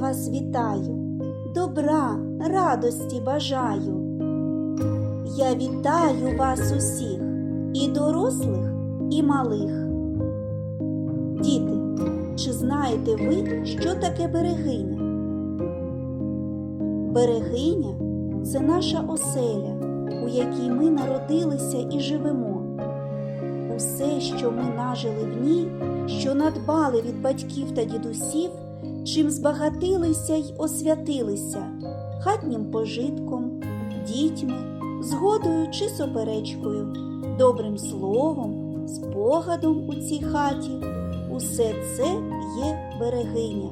вас вітаю, добра, радості бажаю. Я вітаю вас усіх, і дорослих, і малих. Діти, чи знаєте ви, що таке берегиня? Берегиня це наша оселя, у якій ми народилися і живемо. Усе, що ми нажили в ній, що надбали від батьків та дідусів, чим збагатилися й освятилися хатнім пожитком, дітьми, згодою чи суперечкою, добрим словом, спогадом у цій хаті, усе це є берегиня.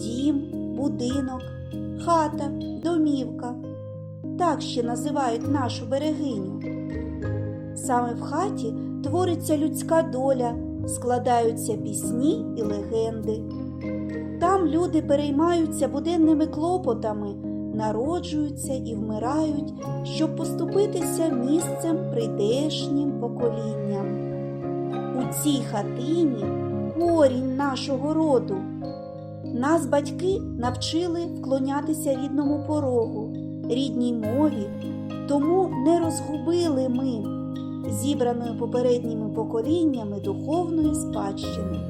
Дім, будинок, хата, домівка. Так ще називають нашу берегиню. Саме в хаті твориться людська доля, складаються пісні і легенди. Там люди переймаються буденними клопотами, народжуються і вмирають, щоб поступитися місцем прийдешнім поколінням. У цій хатині корінь нашого роду. Нас батьки навчили вклонятися рідному порогу, рідній мові, тому не розгубили ми зібраної попередніми поколіннями духовної спадщини.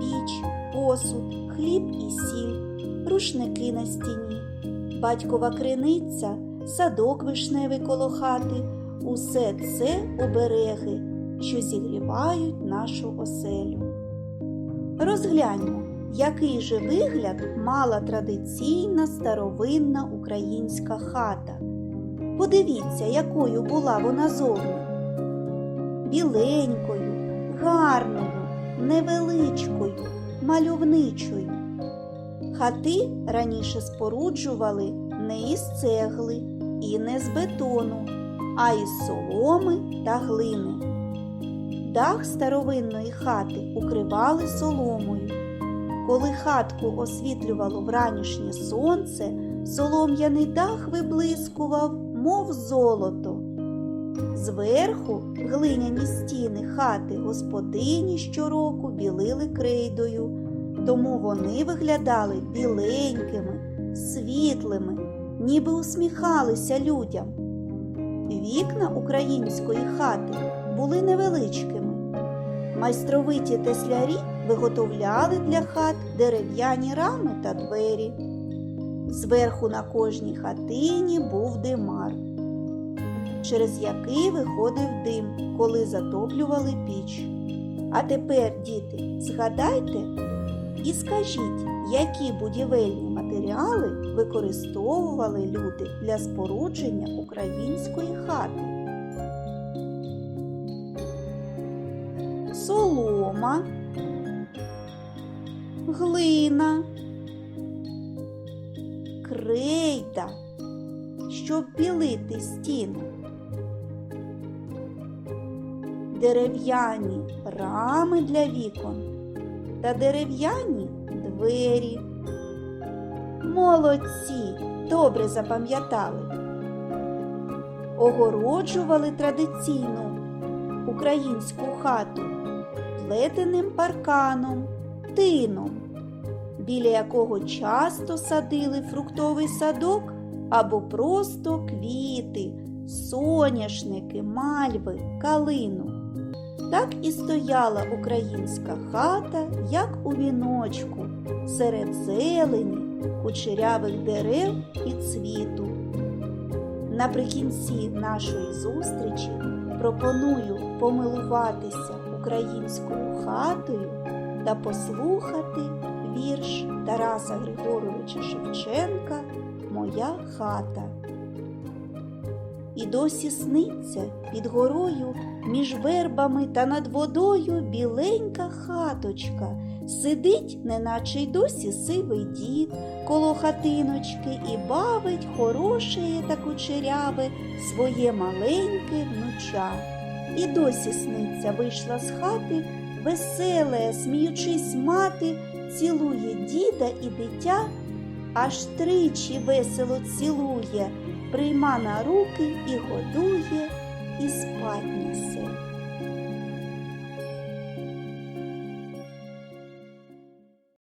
Піч, посуд, хліб і сіль, рушники на стіні, батькова криниця, садок вишневий коло хати усе це обереги, що зігрівають нашу оселю. Розгляньмо, який же вигляд мала традиційна старовинна українська хата. Подивіться, якою була вона зовні. Біленькою, гарною, невеличкою, мальовничою. Хати раніше споруджували не із цегли і не з бетону, а із соломи та глини. Дах старовинної хати укривали соломою. Коли хатку освітлювало вранішнє сонце, солом'яний дах виблискував, мов золото. Зверху глиняні стіни хати господині щороку білили крейдою, тому вони виглядали біленькими, світлими, ніби усміхалися людям. Вікна української хати були невеличкими. Майстровиті теслярі виготовляли для хат дерев'яні рами та двері. Зверху на кожній хатині був димар, через який виходив дим, коли затоплювали піч. А тепер, діти, згадайте і скажіть, які будівельні матеріали використовували люди для спорудження української хати. солома, глина, крейда, щоб білити стіни, дерев'яні рами для вікон та дерев'яні двері. Молодці добре запам'ятали. Огороджували традиційну українську хату плетеним парканом, тином, біля якого часто садили фруктовий садок або просто квіти, соняшники, мальви, калину. Так і стояла українська хата, як у віночку, серед зелені, кучерявих дерев і цвіту. Наприкінці нашої зустрічі пропоную помилуватися українською хатою та послухати вірш Тараса Григоровича Шевченка Моя хата. І досі сниться під горою між вербами та над водою біленька хаточка. Сидить, неначе й досі сивий дід коло хатиночки і бавить хороше та кучеряве своє маленьке внуча. І досі сниться вийшла з хати, веселе, сміючись мати, цілує діда і дитя, аж тричі весело цілує, прийма на руки і годує, і спать несе.